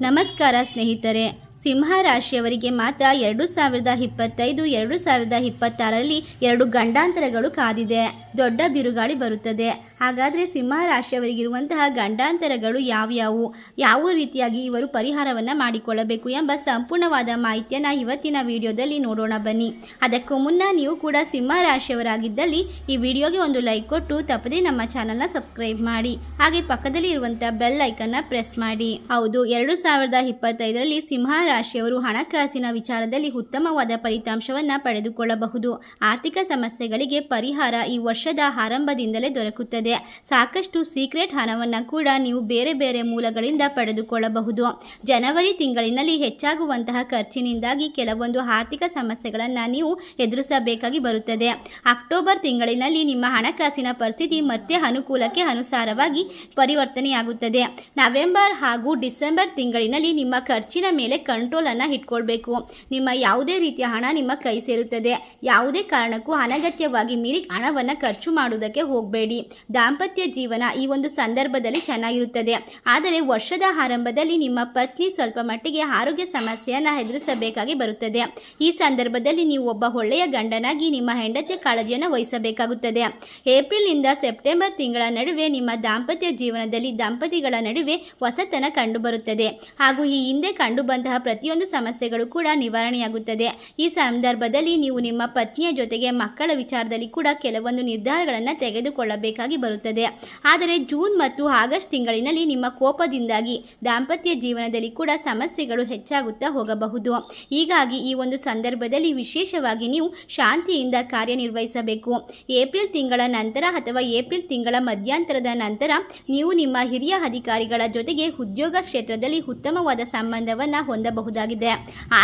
ನಮಸ್ಕಾರ ಸ್ನೇಹಿತರೆ. ಸಿಂಹ ರಾಶಿಯವರಿಗೆ ಮಾತ್ರ ಎರಡು ಸಾವಿರದ ಇಪ್ಪತ್ತೈದು, ಎರಡು ಸಾವಿರದ ಇಪ್ಪತ್ತಾರರಲ್ಲಿ ಎರಡು ಗಂಡಾಂತರಗಳು ಕಾದಿದೆ. ದೊಡ್ಡ ಬಿರುಗಾಳಿ ಬರುತ್ತದೆ. ಹಾಗಾದರೆ ಸಿಂಹ ರಾಶಿಯವರಿಗಿರುವಂತಹ ಗಂಡಾಂತರಗಳು ಯಾವ್ಯಾವು? ಯಾವ ರೀತಿಯಾಗಿ ಇವರು ಪರಿಹಾರವನ್ನು ಮಾಡಿಕೊಳ್ಳಬೇಕು ಎಂಬ ಸಂಪೂರ್ಣವಾದ ಮಾಹಿತಿಯನ್ನು ಇವತ್ತಿನ ವಿಡಿಯೋದಲ್ಲಿ ನೋಡೋಣ ಬನ್ನಿ. ಅದಕ್ಕೂ ಮುನ್ನ ನೀವು ಕೂಡ ಸಿಂಹ ರಾಶಿಯವರಾಗಿದ್ದಲ್ಲಿ ಈ ವಿಡಿಯೋಗೆ ಒಂದು ಲೈಕ್ ಕೊಟ್ಟು ತಪ್ಪದೇ ನಮ್ಮ ಚಾನಲ್ನ ಸಬ್ಸ್ಕ್ರೈಬ್ ಮಾಡಿ. ಹಾಗೆ ಪಕ್ಕದಲ್ಲಿ ಇರುವಂಥ ಬೆಲ್ ಐಕನ್ನ ಪ್ರೆಸ್ ಮಾಡಿ. ಹೌದು, ಎರಡು ಸಾವಿರದ ಇಪ್ಪತ್ತೈದರಲ್ಲಿ ಸಿಂಹ ರಾಶಿಯವರು ಹಣಕಾಸಿನ ವಿಚಾರದಲ್ಲಿ ಉತ್ತಮವಾದ ಫಲಿತಾಂಶವನ್ನು ಪಡೆದುಕೊಳ್ಳಬಹುದು. ಆರ್ಥಿಕ ಸಮಸ್ಯೆಗಳಿಗೆ ಪರಿಹಾರ ಈ ವರ್ಷದ ಆರಂಭದಿಂದಲೇ ದೊರಕುತ್ತದೆ. ಸಾಕಷ್ಟು ಸೀಕ್ರೆಟ್ ಹಣವನ್ನು ಕೂಡ ನೀವು ಬೇರೆ ಬೇರೆ ಮೂಲಗಳಿಂದ ಪಡೆದುಕೊಳ್ಳಬಹುದು. ಜನವರಿ ತಿಂಗಳಿನಲ್ಲಿ ಹೆಚ್ಚಾಗುವಂತಹ ಖರ್ಚಿನಿಂದಾಗಿ ಕೆಲವೊಂದು ಆರ್ಥಿಕ ಸಮಸ್ಯೆಗಳನ್ನು ನೀವು ಎದುರಿಸಬೇಕಾಗಿ ಬರುತ್ತದೆ. ಅಕ್ಟೋಬರ್ ತಿಂಗಳಿನಲ್ಲಿ ನಿಮ್ಮ ಹಣಕಾಸಿನ ಪರಿಸ್ಥಿತಿ ಮತ್ತೆ ಅನುಕೂಲಕ್ಕೆ ಅನುಸಾರವಾಗಿ ಪರಿವರ್ತನೆಯಾಗುತ್ತದೆ. ನವೆಂಬರ್ ಹಾಗೂ ಡಿಸೆಂಬರ್ ತಿಂಗಳಿನಲ್ಲಿ ನಿಮ್ಮ ಖರ್ಚಿನ ಮೇಲೆ ಕಂಟ್ರೋಲನ್ನು ಇಟ್ಕೊಳ್ಬೇಕು. ನಿಮ್ಮ ಯಾವುದೇ ರೀತಿಯ ಹಣ ನಿಮ್ಮ ಕೈ ಸೇರುತ್ತದೆ. ಯಾವುದೇ ಕಾರಣಕ್ಕೂ ಅನಗತ್ಯವಾಗಿ ಮೀರಿ ಹಣವನ್ನು ಖರ್ಚು ಮಾಡುವುದಕ್ಕೆ ಹೋಗಬೇಡಿ. ದಾಂಪತ್ಯ ಜೀವನ ಈ ಒಂದು ಸಂದರ್ಭದಲ್ಲಿ ಚೆನ್ನಾಗಿರುತ್ತದೆ. ಆದರೆ ವರ್ಷದ ಆರಂಭದಲ್ಲಿ ನಿಮ್ಮ ಪತ್ನಿ ಸ್ವಲ್ಪ ಮಟ್ಟಿಗೆ ಆರೋಗ್ಯ ಸಮಸ್ಯೆಯನ್ನು ಎದುರಿಸಬೇಕಾಗಿ ಬರುತ್ತದೆ. ಈ ಸಂದರ್ಭದಲ್ಲಿ ನೀವು ಒಬ್ಬ ಒಳ್ಳೆಯ ಗಂಡನಾಗಿ ನಿಮ್ಮ ಹೆಂಡತಿಯ ಕಾಳಜಿಯನ್ನು ವಹಿಸಬೇಕಾಗುತ್ತದೆ. ಏಪ್ರಿಲ್ನಿಂದ ಸೆಪ್ಟೆಂಬರ್ ತಿಂಗಳ ನಡುವೆ ನಿಮ್ಮ ದಾಂಪತ್ಯ ಜೀವನದಲ್ಲಿ ದಂಪತಿಗಳ ನಡುವೆ ಹೊಸತನ ಕಂಡುಬರುತ್ತದೆ. ಹಾಗೂ ಈ ಹಿಂದೆ ಕಂಡುಬಂತಹ ಪ್ರತಿಯೊಂದು ಸಮಸ್ಯೆಗಳು ಕೂಡ ನಿವಾರಣೆಯಾಗುತ್ತದೆ. ಈ ಸಂದರ್ಭದಲ್ಲಿ ನೀವು ನಿಮ್ಮ ಪತ್ನಿಯ ಜೊತೆಗೆ ಮಕ್ಕಳ ವಿಚಾರದಲ್ಲಿ ಕೂಡ ಕೆಲವೊಂದು ನಿರ್ಧಾರಗಳನ್ನು ತೆಗೆದುಕೊಳ್ಳಬೇಕಾಗಿ ಬರುತ್ತದೆ. ಆದರೆ ಜೂನ್ ಮತ್ತು ಆಗಸ್ಟ್ ತಿಂಗಳಿನಲ್ಲಿ ನಿಮ್ಮ ಕೋಪದಿಂದಾಗಿ ದಾಂಪತ್ಯ ಜೀವನದಲ್ಲಿ ಕೂಡ ಸಮಸ್ಯೆಗಳು ಹೆಚ್ಚಾಗುತ್ತಾ ಹೋಗಬಹುದು. ಹೀಗಾಗಿ ಈ ಒಂದು ಸಂದರ್ಭದಲ್ಲಿ ವಿಶೇಷವಾಗಿ ನೀವು ಶಾಂತಿಯಿಂದ ಕಾರ್ಯನಿರ್ವಹಿಸಬೇಕು. ಏಪ್ರಿಲ್ ತಿಂಗಳ ನಂತರ ಅಥವಾ ಏಪ್ರಿಲ್ ತಿಂಗಳ ಮಧ್ಯಂತರದ ನಂತರ ನೀವು ನಿಮ್ಮ ಹಿರಿಯ ಅಧಿಕಾರಿಗಳ ಜೊತೆಗೆ ಉದ್ಯೋಗ ಕ್ಷೇತ್ರದಲ್ಲಿ ಉತ್ತಮವಾದ ಸಂಬಂಧವನ್ನು ಹೊಂದಬಹುದಾಗಿದೆ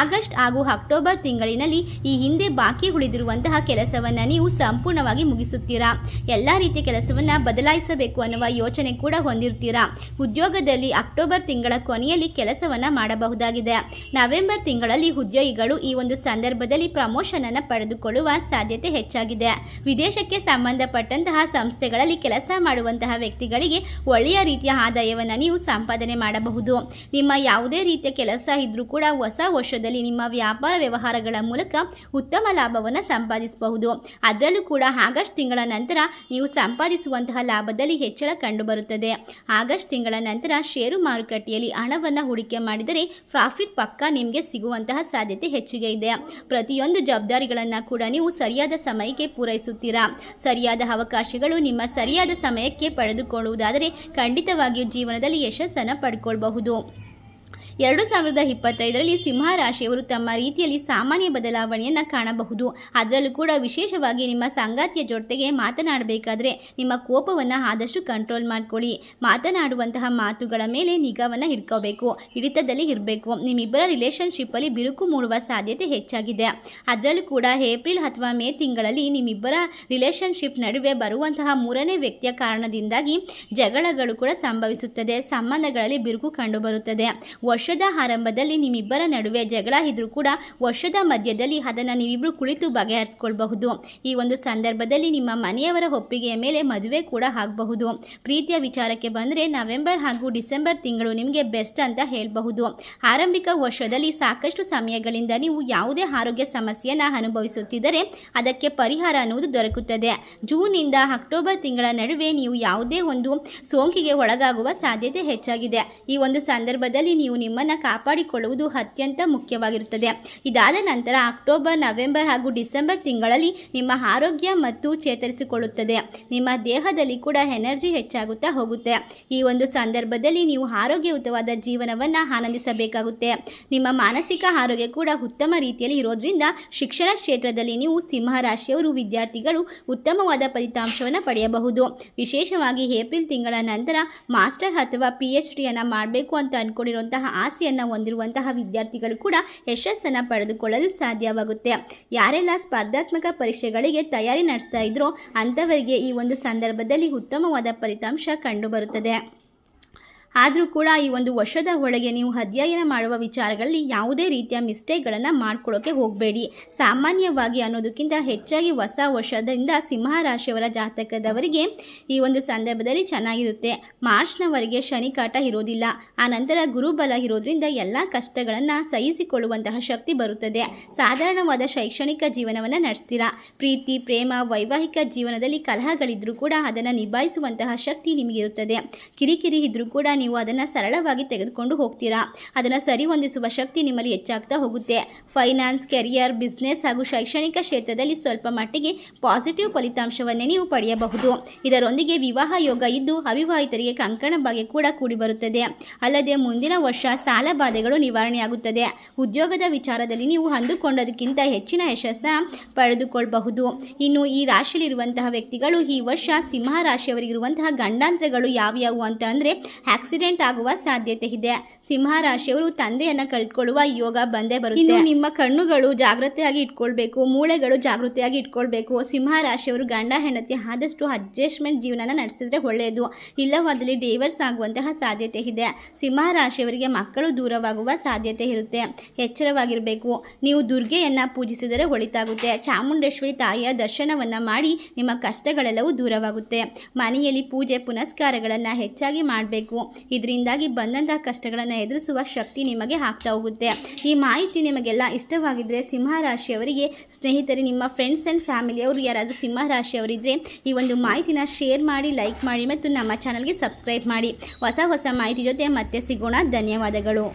ಆಗಸ್ಟ್ ಹಾಗೂ ಅಕ್ಟೋಬರ್ ತಿಂಗಳಿನಲ್ಲಿ ಈ ಹಿಂದೆ ಬಾಕಿ ಉಳಿದಿರುವಂತಹ ಕೆಲಸವನ್ನು ನೀವು ಸಂಪೂರ್ಣವಾಗಿ ಮುಗಿಸುತ್ತೀರಾ? ಎಲ್ಲ ರೀತಿಯ ಕೆಲಸವನ್ನು ಬದಲಾಯಿಸಬೇಕು ಅನ್ನುವ ಯೋಚನೆ ಕೂಡ ಹೊಂದಿರ್ತೀರಾ? ಉದ್ಯೋಗದಲ್ಲಿ ಅಕ್ಟೋಬರ್ ತಿಂಗಳ ಕೊನೆಯಲ್ಲಿ ಕೆಲಸವನ್ನು ಮಾಡಬಹುದಾಗಿದೆ. ನವೆಂಬರ್ ತಿಂಗಳಲ್ಲಿ ಉದ್ಯೋಗಿಗಳು ಈ ಒಂದು ಸಂದರ್ಭದಲ್ಲಿ ಪ್ರಮೋಷನ್ ಅನ್ನು ಪಡೆದುಕೊಳ್ಳುವ ಸಾಧ್ಯತೆ ಹೆಚ್ಚಾಗಿದೆ. ವಿದೇಶಕ್ಕೆ ಸಂಬಂಧಪಟ್ಟಂತಹ ಸಂಸ್ಥೆಗಳಲ್ಲಿ ಕೆಲಸ ಮಾಡುವಂತಹ ವ್ಯಕ್ತಿಗಳಿಗೆ ಒಳ್ಳೆಯ ರೀತಿಯ ಆದಾಯವನ್ನು ನೀವು ಸಂಪಾದನೆ ಮಾಡಬಹುದು. ನಿಮ್ಮ ಯಾವುದೇ ರೀತಿಯ ಕೆಲಸ ಇದ್ರೂ ಕೂಡ ಹೊಸ ವರ್ಷದಲ್ಲಿ ನಿಮ್ಮ ವ್ಯಾಪಾರ ವ್ಯವಹಾರಗಳ ಮೂಲಕ ಉತ್ತಮ ಲಾಭವನ್ನು ಸಂಪಾದಿಸಬಹುದು. ಅದರಲ್ಲೂ ಕೂಡ ಆಗಸ್ಟ್ ತಿಂಗಳ ನಂತರ ನೀವು ಸಂಪಾದಿಸುವಂತಹ ಲಾಭದಲ್ಲಿ ಹೆಚ್ಚಳ ಕಂಡುಬರುತ್ತದೆ. ಆಗಸ್ಟ್ ತಿಂಗಳ ನಂತರ ಷೇರು ಮಾರುಕಟ್ಟೆಯಲ್ಲಿ ಹಣವನ್ನು ಹೂಡಿಕೆ ಮಾಡಿದರೆ ಪ್ರಾಫಿಟ್ ಪಕ್ಕ ನಿಮಗೆ ಸಿಗುವಂತಹ ಸಾಧ್ಯತೆ ಹೆಚ್ಚಿಗೆ ಇದೆ. ಪ್ರತಿಯೊಂದು ಜವಾಬ್ದಾರಿಗಳನ್ನು ಕೂಡ ನೀವು ಸರಿಯಾದ ಸಮಯಕ್ಕೆ ಪೂರೈಸುತ್ತೀರಾ? ಸರಿಯಾದ ಅವಕಾಶಗಳು ನಿಮ್ಮ ಸರಿಯಾದ ಸಮಯಕ್ಕೆ ಪಡೆದುಕೊಳ್ಳುವುದಾದರೆ ಖಂಡಿತವಾಗಿಯೂ ಜೀವನದಲ್ಲಿ ಯಶಸ್ಸನ್ನು ಪಡ್ಕೊಳ್ಬಹುದು. ಎರಡು ಸಾವಿರದ ಇಪ್ಪತ್ತೈದರಲ್ಲಿ ಸಿಂಹ ರಾಶಿಯವರು ತಮ್ಮ ರೀತಿಯಲ್ಲಿ ಸಾಮಾನ್ಯ ಬದಲಾವಣೆಯನ್ನು ಕಾಣಬಹುದು. ಅದರಲ್ಲೂ ಕೂಡ ವಿಶೇಷವಾಗಿ ನಿಮ್ಮ ಸಂಗಾತಿಯ ಜೊತೆಗೆ ಮಾತನಾಡಬೇಕಾದ್ರೆ ನಿಮ್ಮ ಕೋಪವನ್ನು ಆದಷ್ಟು ಕಂಟ್ರೋಲ್ ಮಾಡ್ಕೊಳ್ಳಿ. ಮಾತನಾಡುವಂತಹ ಮಾತುಗಳ ಮೇಲೆ ನಿಗಾವನ್ನು ಹಿಡ್ಕೋಬೇಕು ಹಿಡಿತದಲ್ಲಿ ಇರಬೇಕು. ನಿಮ್ಮಿಬ್ಬರ ರಿಲೇಷನ್ಶಿಪ್ಪಲ್ಲಿ ಬಿರುಕು ಮೂಡುವ ಸಾಧ್ಯತೆ ಹೆಚ್ಚಾಗಿದೆ. ಅದರಲ್ಲೂ ಕೂಡ ಏಪ್ರಿಲ್ ಅಥವಾ ಮೇ ತಿಂಗಳಲ್ಲಿ ನಿಮ್ಮಿಬ್ಬರ ರಿಲೇಷನ್ಶಿಪ್ ನಡುವೆ ಬರುವಂತಹ ಮೂರನೇ ವ್ಯಕ್ತಿಯ ಕಾರಣದಿಂದಾಗಿ ಜಗಳಗಳು ಕೂಡ ಸಂಭವಿಸುತ್ತದೆ. ಸಂಬಂಧಗಳಲ್ಲಿ ಬಿರುಕು ಕಂಡುಬರುತ್ತದೆ. ವರ್ಷದ ಆರಂಭದಲ್ಲಿ ನಿಮ್ಮಿಬ್ಬರ ನಡುವೆ ಜಗಳ ಇದ್ರೂ ಕೂಡ ವರ್ಷದ ಮಧ್ಯದಲ್ಲಿ ಅದನ್ನು ನೀವಿಬ್ಬರು ಕುಳಿತು ಬಗೆಹರಿಸ್ಕೊಳ್ಬಹುದು. ಈ ಒಂದು ಸಂದರ್ಭದಲ್ಲಿ ನಿಮ್ಮ ಮನೆಯವರ ಒಪ್ಪಿಗೆಯ ಮೇಲೆ ಮದುವೆ ಕೂಡ ಆಗಬಹುದು. ಪ್ರೀತಿಯ ವಿಚಾರಕ್ಕೆ ಬಂದರೆ ನವೆಂಬರ್ ಹಾಗೂ ಡಿಸೆಂಬರ್ ತಿಂಗಳು ನಿಮಗೆ ಬೆಸ್ಟ್ ಅಂತ ಹೇಳಬಹುದು. ಆರಂಭಿಕ ವರ್ಷದಲ್ಲಿ ಸಾಕಷ್ಟು ಸಮಯಗಳಿಂದ ನೀವು ಯಾವುದೇ ಆರೋಗ್ಯ ಸಮಸ್ಯೆಯನ್ನು ಅನುಭವಿಸುತ್ತಿದ್ದರೆ ಅದಕ್ಕೆ ಪರಿಹಾರ ಅನ್ನುವುದು ದೊರಕುತ್ತದೆ. ಜೂನಿಂದ ಅಕ್ಟೋಬರ್ ತಿಂಗಳ ನಡುವೆ ನೀವು ಯಾವುದೇ ಒಂದು ಸೋಂಕಿಗೆ ಒಳಗಾಗುವ ಸಾಧ್ಯತೆ ಹೆಚ್ಚಾಗಿದೆ. ಈ ಒಂದು ಸಂದರ್ಭದಲ್ಲಿ ನೀವು ನಿಮ್ಮನ್ನು ಕಾಪಾಡಿಕೊಳ್ಳುವುದು ಅತ್ಯಂತ ಮುಖ್ಯವಾಗಿರುತ್ತದೆ. ಇದಾದ ನಂತರ ಅಕ್ಟೋಬರ್, ನವೆಂಬರ್ ಹಾಗೂ ಡಿಸೆಂಬರ್ ತಿಂಗಳಲ್ಲಿ ನಿಮ್ಮ ಆರೋಗ್ಯ ಮತ್ತು ಚೇತರಿಸಿಕೊಳ್ಳುತ್ತದೆ. ನಿಮ್ಮ ದೇಹದಲ್ಲಿ ಕೂಡ ಎನರ್ಜಿ ಹೆಚ್ಚಾಗುತ್ತಾ ಹೋಗುತ್ತೆ. ಈ ಒಂದು ಸಂದರ್ಭದಲ್ಲಿ ನೀವು ಆರೋಗ್ಯಯುತವಾದ ಜೀವನವನ್ನು ಆನಂದಿಸಬೇಕಾಗುತ್ತೆ. ನಿಮ್ಮ ಮಾನಸಿಕ ಆರೋಗ್ಯ ಕೂಡ ಉತ್ತಮ ರೀತಿಯಲ್ಲಿ ಇರೋದ್ರಿಂದ ಶಿಕ್ಷಣ ಕ್ಷೇತ್ರದಲ್ಲಿ ನೀವು ಸಿಂಹ ರಾಶಿಯವರು ವಿದ್ಯಾರ್ಥಿಗಳು ಉತ್ತಮವಾದ ಫಲಿತಾಂಶವನ್ನು ಪಡೆಯಬಹುದು. ವಿಶೇಷವಾಗಿ ಏಪ್ರಿಲ್ ತಿಂಗಳ ನಂತರ ಮಾಸ್ಟರ್ ಅಥವಾ ಪಿ ಎಚ್ ಡಿಯನ್ನು ಮಾಡಬೇಕು ಅಂತ ಅಂದ್ಕೊಂಡಿರುವಂತಹ ಆಸೆಯನ್ನು ಹೊಂದಿರುವಂತಹ ವಿದ್ಯಾರ್ಥಿಗಳು ಕೂಡ ಯಶಸ್ಸನ್ನು ಪಡೆದುಕೊಳ್ಳಲು ಸಾಧ್ಯವಾಗುತ್ತೆ. ಯಾರೆಲ್ಲ ಸ್ಪರ್ಧಾತ್ಮಕ ಪರೀಕ್ಷೆಗಳಿಗೆ ತಯಾರಿ ನಡೆಸ್ತಾ ಇದ್ರೋ ಅಂಥವರಿಗೆ ಈ ಒಂದು ಸಂದರ್ಭದಲ್ಲಿ ಉತ್ತಮವಾದ ಫಲಿತಾಂಶ ಕಂಡುಬರುತ್ತದೆ. ಆದರೂ ಕೂಡ ಈ ಒಂದು ವರ್ಷದ ಒಳಗೆ ನೀವು ಅಧ್ಯಯನ ಮಾಡುವ ವಿಚಾರಗಳಲ್ಲಿ ಯಾವುದೇ ರೀತಿಯ ಮಿಸ್ಟೇಕ್ಗಳನ್ನು ಮಾಡ್ಕೊಳ್ಳೋಕೆ ಹೋಗಬೇಡಿ. ಸಾಮಾನ್ಯವಾಗಿ ಅನ್ನೋದಕ್ಕಿಂತ ಹೆಚ್ಚಾಗಿ ಹೊಸ ವರ್ಷದಿಂದ ಸಿಂಹ ರಾಶಿಯವರ ಜಾತಕದವರಿಗೆ ಈ ಒಂದು ಸಂದರ್ಭದಲ್ಲಿ ಚೆನ್ನಾಗಿರುತ್ತೆ. ಮಾರ್ಚ್ನವರೆಗೆ ಶನಿ ಕಾಟ ಇರೋದಿಲ್ಲ. ಆ ನಂತರ ಗುರುಬಲ ಇರೋದ್ರಿಂದ ಎಲ್ಲ ಕಷ್ಟಗಳನ್ನು ಸಹಿಸಿಕೊಳ್ಳುವಂತಹ ಶಕ್ತಿ ಬರುತ್ತದೆ. ಸಾಧಾರಣವಾದ ಶೈಕ್ಷಣಿಕ ಜೀವನವನ್ನು ನಡೆಸ್ತೀರಾ? ಪ್ರೀತಿ, ಪ್ರೇಮ, ವೈವಾಹಿಕ ಜೀವನದಲ್ಲಿ ಕಲಹಗಳಿದ್ರೂ ಕೂಡ ಅದನ್ನು ನಿಭಾಯಿಸುವಂತಹ ಶಕ್ತಿ ನಿಮಗಿರುತ್ತದೆ. ಕಿರಿಕಿರಿ ಇದ್ರೂ ಕೂಡ ನೀವು ಅದನ್ನು ಸರಳವಾಗಿ ತೆಗೆದುಕೊಂಡು ಹೋಗ್ತೀರಾ? ಅದನ್ನು ಸರಿ ಹೊಂದಿಸುವ ಶಕ್ತಿ ನಿಮ್ಮಲ್ಲಿ ಹೆಚ್ಚಾಗ್ತಾ ಹೋಗುತ್ತೆ. ಫೈನಾನ್ಸ್, ಕೆರಿಯರ್, ಬಿಸ್ನೆಸ್ ಹಾಗೂ ಶೈಕ್ಷಣಿಕ ಕ್ಷೇತ್ರದಲ್ಲಿ ಸ್ವಲ್ಪ ಮಟ್ಟಿಗೆ ಪಾಸಿಟಿವ್ ಫಲಿತಾಂಶವನ್ನೇ ನೀವು ಪಡೆಯಬಹುದು. ಇದರೊಂದಿಗೆ ವಿವಾಹ ಯೋಗ ಇದ್ದು ಅವಿವಾಹಿತರಿಗೆ ಕಂಕಣ ಭಾಗ್ಯ ಕೂಡ ಕೂಡಿಬರುತ್ತದೆ ಅಲ್ಲದೆ ಮುಂದಿನ ವರ್ಷ ಸಾಲ ಬಾಧೆಗಳು ನಿವಾರಣೆಯಾಗುತ್ತದೆ. ಉದ್ಯೋಗದ ವಿಚಾರದಲ್ಲಿ ನೀವು ಅಂದುಕೊಂಡದಕ್ಕಿಂತ ಹೆಚ್ಚಿನ ಯಶಸ್ಸ ಪಡೆದುಕೊಳ್ಳಬಹುದು ಇನ್ನು ಈ ರಾಶಿಯಲ್ಲಿರುವಂತಹ ವ್ಯಕ್ತಿಗಳು ಈ ವರ್ಷ ಸಿಂಹ ರಾಶಿಯವರಿಗಿರುವಂತಹ ಗಂಡಾಂತರಗಳು ಯಾವ್ಯಾವು ಅಂತ ಅಂದರೆ ಆಗುವ ಸಾಧ್ಯತೆ ಇದೆ. ಸಿಂಹ ರಾಶಿಯವರು ತಂದೆಯನ್ನು ಕಳ್ಕೊಳ್ಳುವ ಯೋಗ ಬಂದೇ ಬರುತ್ತೆ. ಇನ್ನು ನಿಮ್ಮ ಕಣ್ಣುಗಳು ಜಾಗ್ರತೆಯಾಗಿ ಇಟ್ಕೊಳ್ಬೇಕು ಮೂಳೆಗಳು ಜಾಗೃತಿಯಾಗಿ ಇಟ್ಕೊಳ್ಬೇಕು. ಸಿಂಹ ರಾಶಿಯವರು ಗಂಡ ಹೆಂಡತಿ ಆದಷ್ಟು ಅಡ್ಜಸ್ಟ್ಮೆಂಟ್ ಜೀವನ ನಡೆಸಿದ್ರೆ ಒಳ್ಳೆಯದು ಇಲ್ಲವಾದಲ್ಲಿ ಡೈವರ್ಸ್ ಆಗುವಂತಹ ಸಾಧ್ಯತೆ ಇದೆ. ಸಿಂಹ ರಾಶಿಯವರಿಗೆ ಮಕ್ಕಳು ದೂರವಾಗುವ ಸಾಧ್ಯತೆ ಇರುತ್ತೆ. ಎಚ್ಚರವಾಗಿರಬೇಕು. ನೀವು ದುರ್ಗೆಯನ್ನು ಪೂಜಿಸಿದರೆ ಒಳಿತಾಗುತ್ತೆ. ಚಾಮುಂಡೇಶ್ವರಿ ತಾಯಿಯ ದರ್ಶನವನ್ನು ಮಾಡಿ ನಿಮ್ಮ ಕಷ್ಟಗಳೆಲ್ಲವೂ ದೂರವಾಗುತ್ತೆ. ಮನೆಯಲ್ಲಿ ಪೂಜೆ ಪುನಸ್ಕಾರಗಳನ್ನು ಹೆಚ್ಚಾಗಿ ಮಾಡಬೇಕು. ಇದರಿಂದಾಗಿ ಬಂದಂತಹ ಕಷ್ಟಗಳನ್ನು ಎದುರಿಸುವ ಶಕ್ತಿ ನಿಮಗೆ ಆಗ್ತಾ ಹೋಗುತ್ತೆ. ಈ ಮಾಹಿತಿ ನಿಮಗೆಲ್ಲ ಇಷ್ಟವಾಗಿದ್ದರೆ ಸಿಂಹ ರಾಶಿಯವರಿಗೆ ಸ್ನೇಹಿತರೆ, ನಿಮ್ಮ ಫ್ರೆಂಡ್ಸ್ ಆ್ಯಂಡ್ ಫ್ಯಾಮಿಲಿಯವರು ಯಾರಾದರೂ ಸಿಂಹ ರಾಶಿಯವರಿದ್ದರೆ ಈ ಒಂದು ಮಾಹಿತಿನ ಶೇರ್ ಮಾಡಿ ಲೈಕ್ ಮಾಡಿ ಮತ್ತು ನಮ್ಮ ಚಾನಲ್ಗೆ ಸಬ್ಸ್ಕ್ರೈಬ್ ಮಾಡಿ. ಹೊಸ ಹೊಸ ಮಾಹಿತಿ ಜೊತೆ ಮತ್ತೆ ಸಿಗೋಣ. ಧನ್ಯವಾದಗಳು.